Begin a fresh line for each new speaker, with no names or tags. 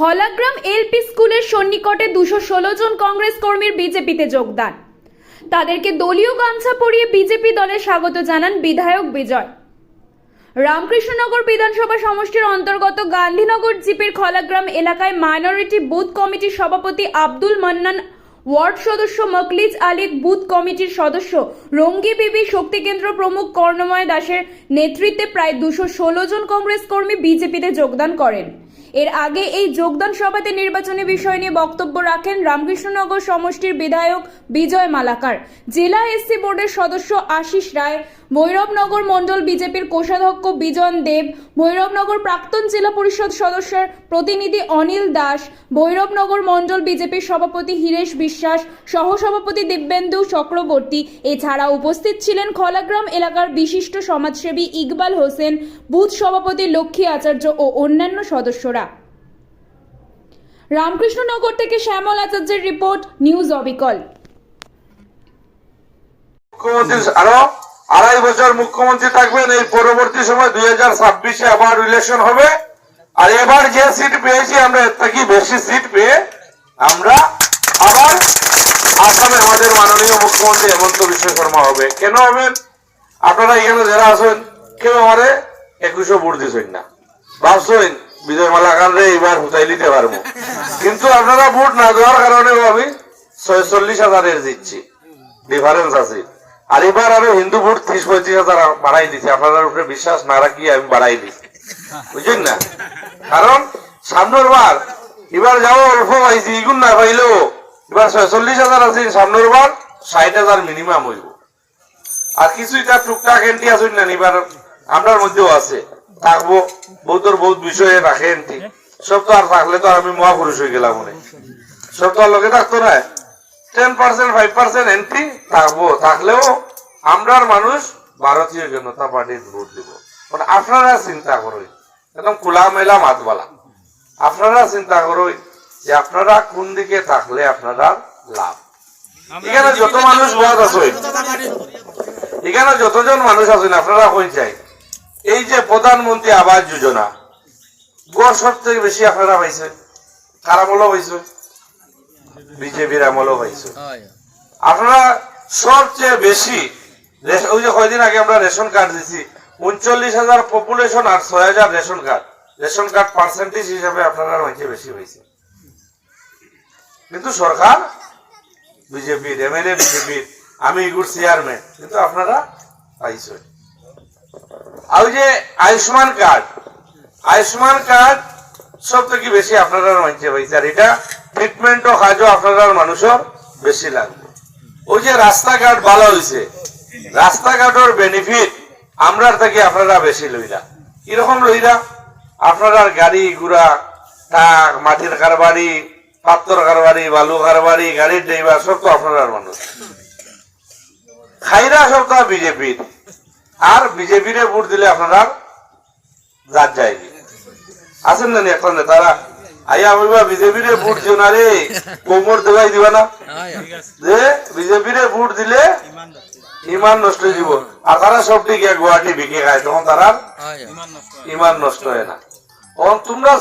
Khalagram LP স্কুলের সন্নিকটে দুশো ষোলো জন কংগ্রেস কর্মীর বিজেপিতে যোগদান। তাদেরকে দলীয় গামছা পরিয়ে বিজেপি দলে স্বাগত জানান বিধায়ক বিজয়। রামকৃষ্ণনগর বিধানসভা সমষ্টির অন্তর্গত গান্ধীনগর জিপির খলাগ্রাম এলাকায় মাইনরিটি বুথ কমিটির সভাপতি আব্দুল মান্নান ওয়ার্ড সদস্য মকলিজ আলিক বুথ কমিটির সদস্য রঙ্গি বিবি শক্তি কেন্দ্র প্রমুখ কর্ণময় দাসের নেতৃত্বে প্রায় দুশো ষোলো জন কংগ্রেস কর্মী বিজেপিতে যোগদান করেন। এর আগে এই যোগদান সভাতে নির্বাচনী বিষয় নিয়ে বক্তব্য রাখেন রামকৃষ্ণনগর সমষ্টির বিধায়ক বিজয় মালাকার। জেলা এসসি বোর্ডের সদস্য আশিস রায় ভৈরবনগর মণ্ডল বিজেপির কোষাধ্যক্ষ বিজন দেব ভৈরবনগর প্রাক্তন জেলা পরিষদ সদস্যের প্রতিনিধি অনিল দাস ভৈরবনগর মণ্ডল বিজেপির সভাপতি হীরেশ বিশ্বাস, সহসভাপতি দিব্যেন্দু চক্রবর্তী। এছাড়া উপস্থিত ছিলেন খলাগ্রাম এলাকার বিশিষ্ট সমাজসেবী ইকবাল হোসেন, বুথ সভাপতি লক্ষ্মী আচার্য ও অন্যান্য সদস্যরা। রামকৃষ্ণনগর থেকে শ্যামল আচার্যের রিপোর্ট, নিউজ অবিকল।
আরও আড়াই বছর মুখ্যমন্ত্রী থাকবেন, এই পরবর্তী সময় দুই হাজার ছাব্বিশে আবার ইলেকশন হবে। আর এবার যে সিট পেয়েছি, আমরা এর থেকে বেশি সিট পেয়ে আমরা আবার আসামে আমাদের মাননীয় মুখ্যমন্ত্রী হেমন্ত বিশ্ব শর্মা হবে। কেন হবেন? আপনারা এখানে যারা আছেন, কেউ আমারে একুশো ভোট দিচ্ছেন না। ভাবছেন বিজয় মালাকান রে এবার হুতাই দিতে পারব। কিন্তু আপনারা ভোট না দেওয়ার কারণে আমি ছয়চল্লিশ হাজারের দিচ্ছি ডিফারেন্স আছে। আর এবার আমি হিন্দু ভোট ত্রিশ পঁয়ত্রিশ হাজার বাড়াই দিছি। আপনাদের উপরে বিশ্বাস না রাখি আমি বাড়াই দিছি। বুঝলেন না? কারণ সামনের বার, এবার যাও অল্প পাইছি, ইগুন না পাইলেও এবার ছয়চল্লিশ হাজার আছে, সামনের বার ষাট হাজার মিনিমাম হইব। আর কিছু এটা টুকটাক এন্ট্রি আসুন না এবার আপনার মধ্যেও আছে। থাকব বহুতর বহুত বিষয়ে রাখে এন্ট্রি সব তো আর থাকলে তো আমি মহাপুরুষ হয়ে গেলাম মনে সব তো আর লোকে থাকতো না। Ten percent five percent entry থাকব। থাকলেও আমরার মানুষ ভারতীয় জনতা পার্টির ভোট দিব। মানে আপনারা চিন্তা করুন একদম খোলা মেলা মাতবালা। আপনারা চিন্তা করুন যে আপনারা কোন দিকে থাকলে আপনারা লাভ। এখানে যত মানুষ বহাত আছে এখানে যতজন মানুষ আছেন আপনারা কই চাই? এই যে প্রধানমন্ত্রী আবাস যোজনা গড় সব থেকে বেশি আপনারা পাইছে কার আমলও পাইছে বিজেপির আমলও পাইছে। আপনারা সবচেয়ে বেশি ওই যে কয়দিন আগে আমরা রেশন কার্ড দিছি উনচল্লিশ হাজার পপুলেশন আর ছয় হাজার ration card. Ration card percentage হিসাবে আপনারা হয়েছে বেশি হয়েছে কিন্তু সরকার বিজেপির এমএলএ বিজেপির আমি এগুর চেয়ারম্যান কিন্তু আপনারা পাইছেন আর ওই যে আয়ুষ্মান কার্ড আয়ুষ্মান কার্ড সব থেকে বেশি আপনারা মানছে পাইছে। আর এটা ট্রিটমেন্ট ও কাজও আপনার মানুষের বেশি লাগবে। ওই যে রাস্তাঘাট ভালো হয়েছে রাস্তাঘাটের বেনিফিট আমরার থেকে আপনারা বেশি লইলা। কীরকম লইলা? আপনার গাড়ি ঘুরা টাক মাটির কারবারি, পাত্তর কারবারি, বালু কারবারি গাড়ির ড্রাইভার, সব তো আপনার মানুষ। খাইরা সব তো বিজেপির আর বিজেপির ভোট দিলে আপনারা যার যায় আছেন নি এখন নেতারা? আইয়া হইবা বিজেপির ভোট দিও না রে। কোমর দেওয়াই দিবা না। যে বিজেপির ভোট দিলে ইমান নষ্ট হয়ে দিব আর তারা সব ঠিক গুয়াহাটি বিকে খায় তখন তারা ইমান নষ্ট হয় না। তখন তোমরা